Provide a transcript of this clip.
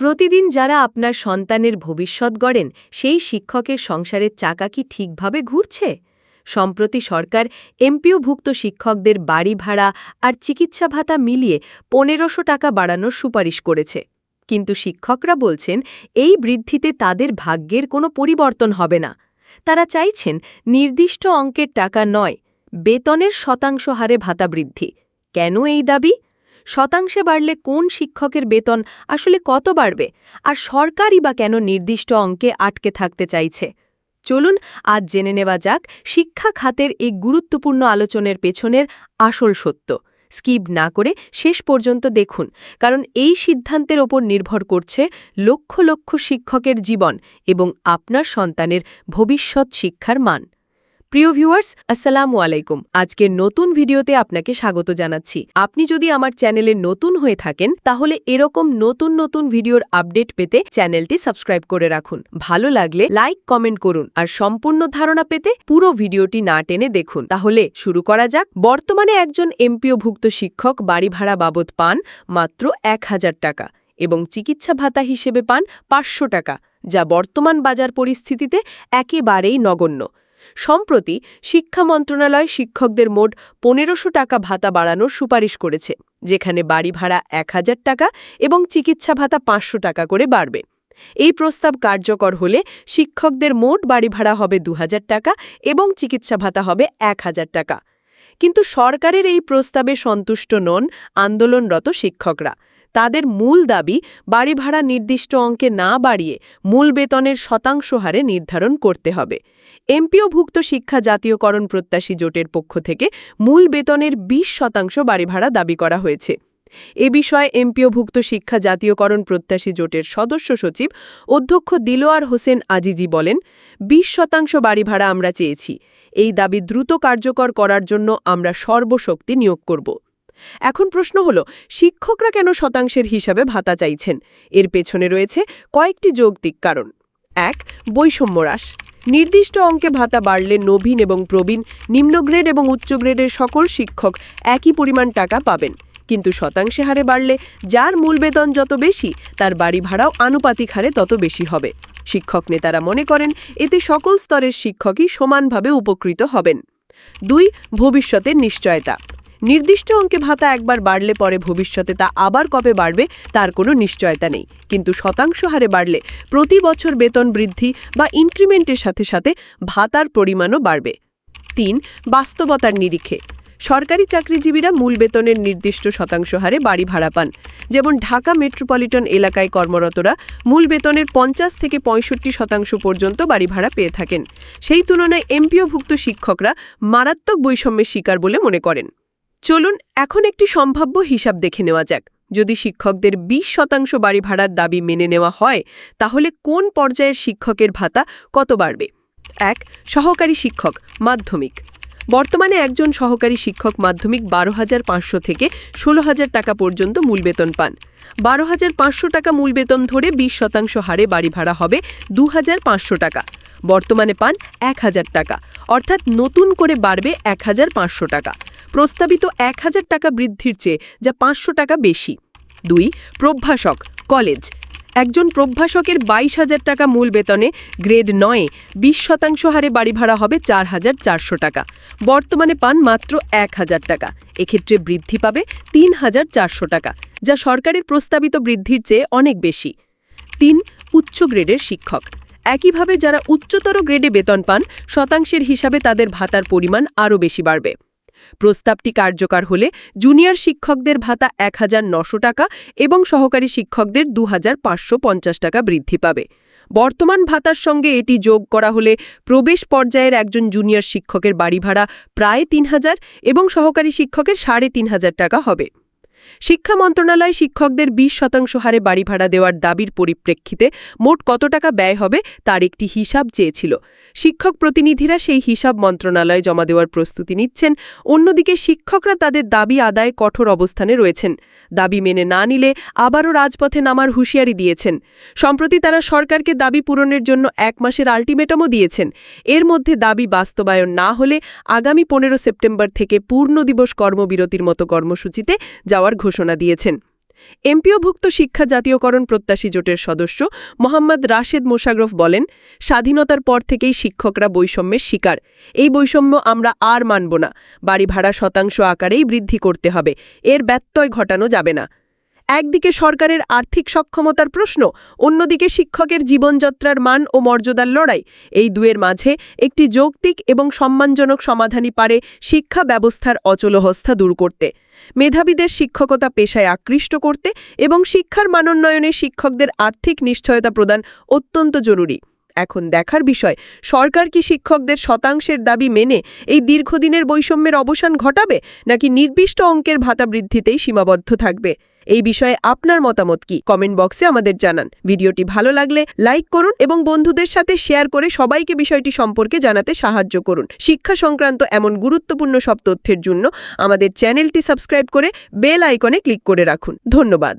প্রতিদিন যারা আপনার সন্তানের ভবিষ্যৎ গড়েন, সেই শিক্ষকের সংসারের চাকা কি ঠিকভাবে ঘুরছে? সম্প্রতি সরকার এমপিওভুক্ত শিক্ষকদের বাড়ি ভাড়া আর চিকিৎসা ভাতা মিলিয়ে পনেরোশো টাকা বাড়ানোর সুপারিশ করেছে। কিন্তু শিক্ষকরা বলছেন, এই বৃদ্ধিতে তাদের ভাগ্যের কোনো পরিবর্তন হবে না। তারা চাইছেন নির্দিষ্ট অঙ্কের টাকা নয়, বেতনের শতাংশ হারে ভাতা বৃদ্ধি। কেন এই দাবি? শতাংশে বাড়লে কোন শিক্ষকের বেতন আসলে কত বাড়বে? আর সরকারই বা কেন নির্দিষ্ট অঙ্কে আটকে থাকতে চাইছে? চলুন আজ জেনে নেওয়া যাক শিক্ষা খাতের এই গুরুত্বপূর্ণ আলোচনার পেছনের আসল সত্য। স্কিপ না করে শেষ পর্যন্ত দেখুন, কারণ এই সিদ্ধান্তের ওপর নির্ভর করছে লক্ষ লক্ষ শিক্ষকের জীবন এবং আপনার সন্তানের ভবিষ্যৎ শিক্ষার মান। প্রিয় ভিউয়ার্স, আসসালামু আলাইকুম। আজকের নতুন ভিডিওতে আপনাকে স্বাগত জানাচ্ছি। আপনি যদি আমার চ্যানেলে নতুন হয়ে থাকেন, তাহলে এরকম নতুন নতুন ভিডিওর আপডেট পেতে চ্যানেলটি সাবস্ক্রাইব করে রাখুন। ভালো লাগলে লাইক, কমেন্ট করুন আর সম্পূর্ণ ধারণা পেতে পুরো ভিডিওটি না টেনে দেখুন। তাহলে শুরু করা যাক। বর্তমানে একজন এমপিওভুক্ত শিক্ষক বাড়ি ভাড়া বাবদ পান মাত্র এক হাজার টাকা এবং চিকিৎসা ভাতা হিসেবে পান পাঁচশো টাকা, যা বর্তমান বাজার পরিস্থিতিতে একেবারেই নগণ্য। সম্প্রতি শিক্ষা মন্ত্রণালয় শিক্ষকদের মোট পনেরোশো টাকা ভাতা বাড়ানোর সুপারিশ করেছে, যেখানে বাড়ি ভাড়া এক হাজার টাকা এবং চিকিৎসা ভাতা পাঁচশো টাকা করে বাড়বে। এই প্রস্তাব কার্যকর হলে শিক্ষকদের মোট বাড়ি ভাড়া হবে দু হাজার টাকা এবং চিকিৎসা ভাতা হবে এক হাজার টাকা। কিন্তু সরকারের এই প্রস্তাবে সন্তুষ্ট নন আন্দোলনরত শিক্ষকরা। তাদের মূল দাবি, বাড়ি ভাড়া নির্দিষ্ট অঙ্কে না বাড়িয়ে মূল বেতনের শতাংশ হারে নির্ধারণ করতে হবে। এমপিওভুক্ত শিক্ষা জাতীয়করণ প্রত্যাশী জোটের পক্ষ থেকে মূল বেতনের ২০ শতাংশ বাড়ি ভাড়া দাবি করা হয়েছে। এ বিষয়ে এমপিওভুক্ত শিক্ষা জাতীয়করণ প্রত্যাশী জোটের সদস্য সচিব অধ্যক্ষ দিলোয়ার হোসেন আজিজি বলেন ২০ শতাংশ বাড়ি ভাড়া আমরা চেয়েছি। এই দাবি দ্রুত কার্যকর করার জন্য আমরা সর্বশক্তি নিয়োগ করব। এখন প্রশ্ন হল, শিক্ষকরা কেন শতাংশের হিসাবে ভাতা চাইছেন? এর পেছনে রয়েছে কয়েকটি যৌক্তিক কারণ। এক, বৈষম্য হ্রাস। নির্দিষ্ট অঙ্কে ভাতা বাড়লে নবীন এবং প্রবীণ, নিম্ন গ্রেড এবং উচ্চ গ্রেডের সকল শিক্ষক একই পরিমাণ টাকা পাবেন। কিন্তু শতাংশে হারে বাড়লে যার মূল বেতন যত বেশি, তার বাড়ি ভাড়াও আনুপাতিক হারে তত বেশি হবে। শিক্ষক নেতারা মনে করেন, এতে সকল স্তরের শিক্ষকই সমানভাবে উপকৃত হবেন। দুই, ভবিষ্যতের নিশ্চয়তা। নির্দিষ্ট অঙ্কে ভাতা একবার বাড়লে পরে ভবিষ্যতে তা আবার কবে বাড়বে তার কোনো নিশ্চয়তা নেই। কিন্তু শতাংশ হারে বাড়লে প্রতি বছর বেতন বৃদ্ধি বা ইনক্রিমেন্টের সাথে সাথে ভাতার পরিমাণও বাড়বে। তিন, বাস্তবতার নিরিখে। সরকারি চাকরিজীবীরা মূল বেতনের নির্দিষ্ট শতাংশ হারে বাড়ি ভাড়া পান। যেমন ঢাকা মেট্রোপলিটন এলাকায় কর্মরতরা মূল বেতনের পঞ্চাশ থেকে পঁয়ষট্টি শতাংশ পর্যন্ত বাড়ি ভাড়া পেয়ে থাকেন। সেই তুলনায় এমপিওভুক্ত শিক্ষকরা মারাত্মক বৈষম্যের শিকার বলে মনে করেন। চলুন এখন একটি সম্ভাব্য হিসাব দেখে নেওয়া যাক। যদি শিক্ষকদের ২০ শতাংশ বাড়ি ভাড়ার দাবি মেনে নেওয়া হয়, তাহলে কোন পর্যায়ের শিক্ষকের ভাতা কত বাড়বে? এক, সহকারী শিক্ষক, মাধ্যমিক। বর্তমানে একজন সহকারী শিক্ষক মাধ্যমিক বারো হাজার পাঁচশো থেকে ষোলো হাজার টাকা পর্যন্ত মূল বেতন পান। বারো হাজার পাঁচশো টাকা মূল বেতন ধরে ২০ শতাংশ হারে বাড়ি ভাড়া হবে দু হাজার পাঁচশো টাকা। বর্তমানে পান এক হাজার টাকা, অর্থাৎ নতুন করে বাড়বে এক হাজার পাঁচশো টাকা। প্রস্তাবিত এক হাজার টাকা বৃদ্ধির চেয়ে যা পাঁচশো টাকা বেশি। দুই, প্রভাষক, কলেজ। একজন প্রভাষকের বাইশ হাজার টাকা মূল বেতনে গ্রেড নয়ে বিশ শতাংশ হারে বাড়ি ভাড়া হবে চার হাজার চারশো টাকা। বর্তমানে পান মাত্র এক হাজার টাকা। এক্ষেত্রে বৃদ্ধি পাবে তিন হাজার চারশো টাকা, যা সরকারের প্রস্তাবিত বৃদ্ধির চেয়ে অনেক বেশি। তিন, উচ্চ গ্রেডের শিক্ষক। একইভাবে যারা উচ্চতর গ্রেডে বেতন পান, শতাংশের হিসাবে তাদের ভাতার পরিমাণ আরও বেশি বাড়বে। প্রস্তাবটি কার্যকর হলে জুনিয়র শিক্ষকদের ভাতা এক টাকা এবং সহকারী শিক্ষকদের দু হাজার পাঁচশো পঞ্চাশ টাকা বৃদ্ধি পাবে। বর্তমান ভাতার সঙ্গে এটি যোগ করা হলে প্রবেশ পর্যায়ের একজন জুনিয়র শিক্ষকের বাড়ি ভাড়া প্রায় তিন হাজার এবং সহকারী শিক্ষকের সাড়ে তিন হাজার টাকা হবে। শিক্ষা মন্ত্রণালয় শিক্ষকদের ২০ শতাংশ হারে বাড়ি ভাড়া দেওয়ার দাবির পরিপ্রেক্ষিতে মোট কত টাকা ব্যয় হবে তার একটি হিসাব চেয়েছিল। শিক্ষক প্রতিনিধিরা সেই হিসাব মন্ত্রণালয়ে জমা দেওয়ার প্রস্তুতি নিচ্ছেন। অন্যদিকে শিক্ষকরা তাদের দাবি আদায় কঠোর অবস্থানে রয়েছেন। দাবি মেনে না নিলে আবারও রাজপথে নামার হুঁশিয়ারি দিয়েছেন। সম্প্রতি তারা সরকারকে দাবি পূরণের জন্য এক মাসের আলটিমেটামও দিয়েছেন। এর মধ্যে দাবি বাস্তবায়ন না হলে আগামী পনেরো সেপ্টেম্বর থেকে পূর্ণ দিবস কর্মবিরতির মতো কর্মসূচিতে যাওয়ার ঘোষণা দিয়েছেন। এমপিওভুক্ত শিক্ষা জাতীয়করণ প্রত্যাশী জোটের সদস্য মোহাম্মদ রাশেদ মোশাগ্রফ বলেন, স্বাধীনতার পর থেকেই শিক্ষকরা বৈষম্যের শিকার। এই বৈষম্য আমরা আর মানব না। বাড়ি ভাড়া শতাংশ আকারেই বৃদ্ধি করতে হবে। এর ব্যত্যয় ঘটানো যাবে না। একদিকে সরকারের আর্থিক সক্ষমতার প্রশ্ন, অন্যদিকে শিক্ষকের জীবনযাত্রার মান ও মর্যাদার লড়াই। এই দুয়ের মাঝে একটি যৌক্তিক এবং সম্মানজনক সমাধানই পারে শিক্ষা ব্যবস্থার অচলহস্থা দূর করতে। মেধাবীদের শিক্ষকতা পেশায় আকৃষ্ট করতে এবং শিক্ষার মানোন্নয়নে শিক্ষকদের আর্থিক নিশ্চয়তা প্রদান অত্যন্ত জরুরি। এখন দেখার বিষয়, সরকার কি শিক্ষকদের শতাংশের দাবি মেনে এই দীর্ঘদিনের বৈষম্যের অবসান ঘটাবে, নাকি নির্দিষ্ট অঙ্কের ভাতা বৃদ্ধিতেই সীমাবদ্ধ থাকবে? এই বিষয়ে আপনার মতামত কি? কমেন্ট বক্সে আমাদের জানান। ভিডিওটি ভালো লাগলে লাইক করুন এবং বন্ধুদের সাথে শেয়ার করে সবাইকে বিষয়টি সম্পর্কে জানাতে সাহায্য করুন। শিক্ষা সংক্রান্ত এমন গুরুত্বপূর্ণ সব তথ্যের জন্য আমাদের চ্যানেলটি সাবস্ক্রাইব করে বেল আইকনে ক্লিক করে রাখুন। ধন্যবাদ।